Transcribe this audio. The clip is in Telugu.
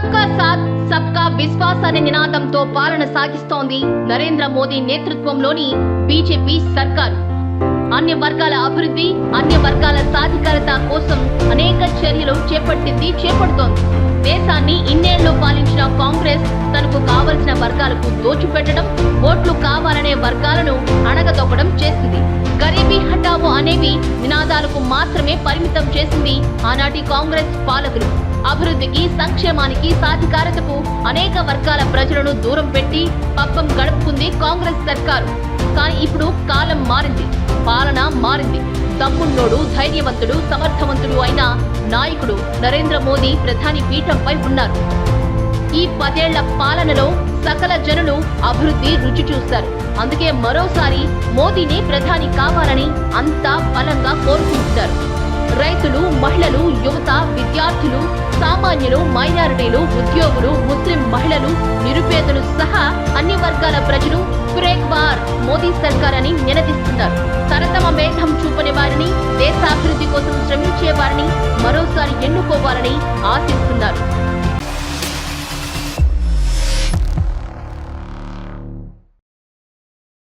సబ్కా సాత్ సబ్కా విశ్వాస్ అనే నినాదంతో పాలన సాగిస్తోంది నరేంద్ర మోదీ నేతృత్వంలోని బీజేపీ సర్కారు. అన్ని వర్గాల అభివృద్ధి అన్ని వర్గాల సాధికారత కోసం అనేక చర్యలు చేపట్టింది చేపడుతోంది. దేశాన్ని ఇన్నేళ్ళు పాలించిన కాంగ్రెస్ తనకు కావలసిన వర్గాలకు దోచిపెట్టడం ఓట్లు కావాలనే వర్గాలను అణగదొక్కడం చేసింది. గరీబీ హఠావో అనేవి నినాదాలకు మాత్రమే పరిమితం చేసింది ఆనాటి కాంగ్రెస్ పాలకులు. అభివృద్ధికి సంక్షేమానికి సాధికారతకు అనేక వర్గాల ప్రజలను దూరం పెట్టి పబ్బం గడుపుకుంది కాంగ్రెస్ సర్కారు. కానీ ఇప్పుడు కాలం మారింది. పాలన మారింది. దమ్మున్నోడు ధైర్యవంతుడు సమర్థవంతుడు అయిన నాయకుడు నరేంద్ర మోదీ ప్రధాని పీఠంపై ఉన్నారు. ఈ పదేళ్ళ పాలనలో సకల జనులు అభివృద్ధి రుచి చూస్తారు. అందుకే మరోసారి మోదీనే ప్రధాని కావాలని అంతా బలంగా కోరుకుంటున్నారు. రైతులు మహిళలు యువత మైనారిటీలు ఉద్యోగులు ముస్లిం మహిళలు నిరుపేదలు సహా అన్ని వర్గాల ప్రజలు బ్రేక్ బార్ మోదీ సర్కార్ అని నిలదీస్తున్నారు తరతమ మేఘం చూపని వారిని దేశాభివృద్ధి కోసం శ్రమించే వారిని మరోసారి ఎన్నుకోవాలని ఆశిస్తున్నారు.